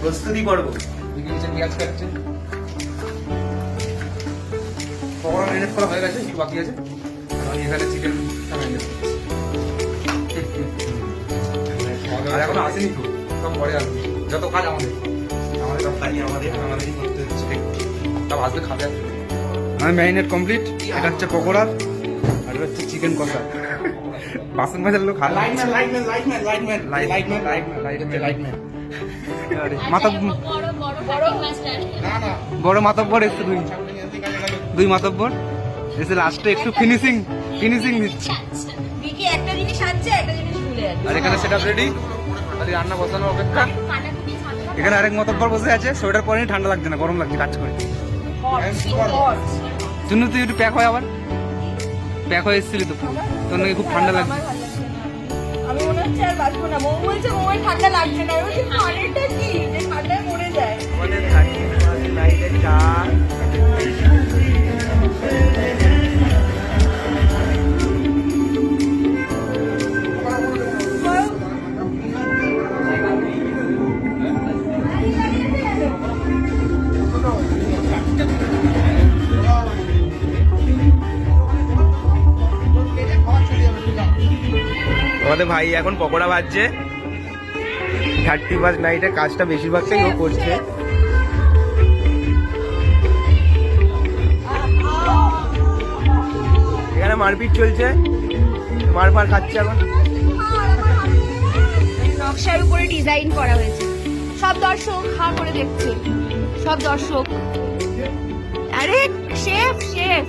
প্রস্তুতি পর্ব পেঁয়াজ করা হয়ে গেছে বাকি আছে চিকেন আসেনি তো পরে আসবে যত কাজ আমাদের আমাদের আমাদের করতে হচ্ছে আসবে খাবে আমার ম্যারিনেট কমপ্লিট এটা হচ্ছে পকোড়া আর এটা হচ্ছে চিকেন কষা। বাসন মাজার লোক মাথা বড় বড় বড় গ্লাসটা না না। বড় মাতব্বর এসছে দুই। দুই মাতব্বর। এসে লাস্টে একটু ফিনিশিং ফিনিশিং দিচ্ছে আর এখানে সেটা রেডি খালি রান্না বসানোর অপেক্ষা। এখানে আরেক মাতব্বর বসে আছে সোয়েটার পরে ঠান্ডা লাগছে না গরম লাগছে কাজ করে। হট তুই একটু প্যাক হয় আবার? প্যাক হয়ে এসেছিলি তো তোর নাকি খুব ঠান্ডা লাগছে। আমি মনে হচ্ছে আর বাঁচবো না। মৌ বলছে মৌয়ের ঠান্ডা লাগছে না। কি? আমাদের ভাই এখন পকোড়া ভাজছে। থার্টি ফার্স্ট নাইটের কাজটা বেশিরভাগটাই ও করছে। এখানে মারপিট চলছে। মার ফার খাচ্ছে এখন। নকশার উপরে ডিজাইন করা হয়েছে। সব দর্শক হা করে দেখছে। সব দর্শক। আরে শেফ শেফ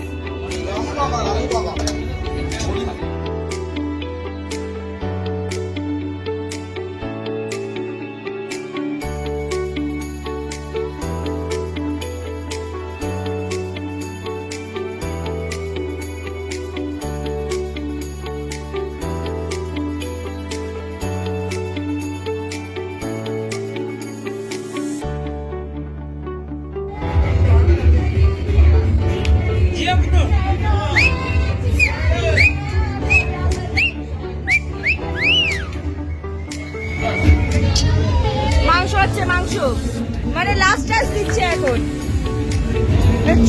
মাংস হচ্ছে মাংস। মানে লাস্ট টাচ দিচ্ছে এখন।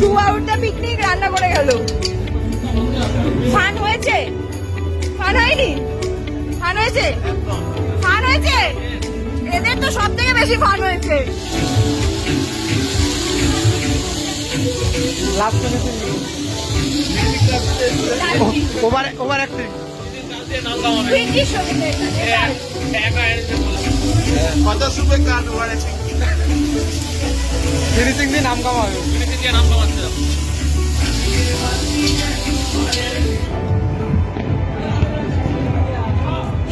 টু আউট পিকনিক রান্না করে গেল। ফান হয়েছে? ফান হয়নি? ফান হয়েছে? ফান হয়েছে? এদের তো সব থেকে বেশি ফান হয়েছে। ওভার ওভার অ্যাক্টিং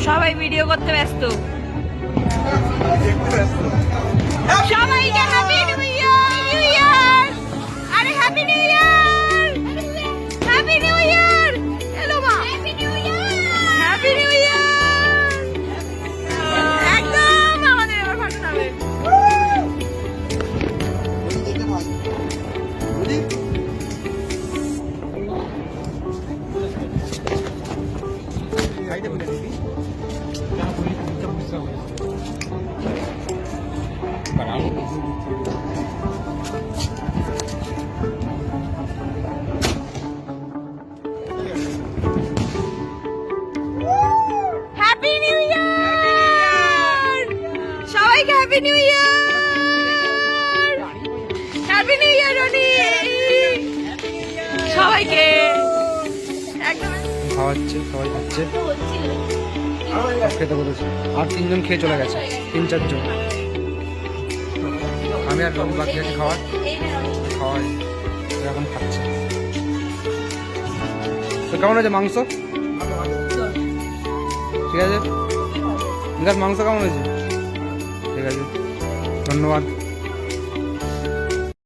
সবাই ভিডিও করতে ব্যস্ত। সবাইকে নিউ ইয়ার সবাইকে happy new year happy new year Roni সবাইকে! খাওয়াচ্ছে, সবাই খাচ্ছে। খেতে বলেছে আর তিনজন খেয়ে চলে গেছে, তিন, চারজন। আমি আর রবি বাকি আছে খাওয়ার। খাওয়াই। এখন খাচ্ছে। তো কেমন হয়েছে মাংস? ঠিক আছে? মাংস কেমন হয়েছে? ঠিক আছে। ধন্যবাদ।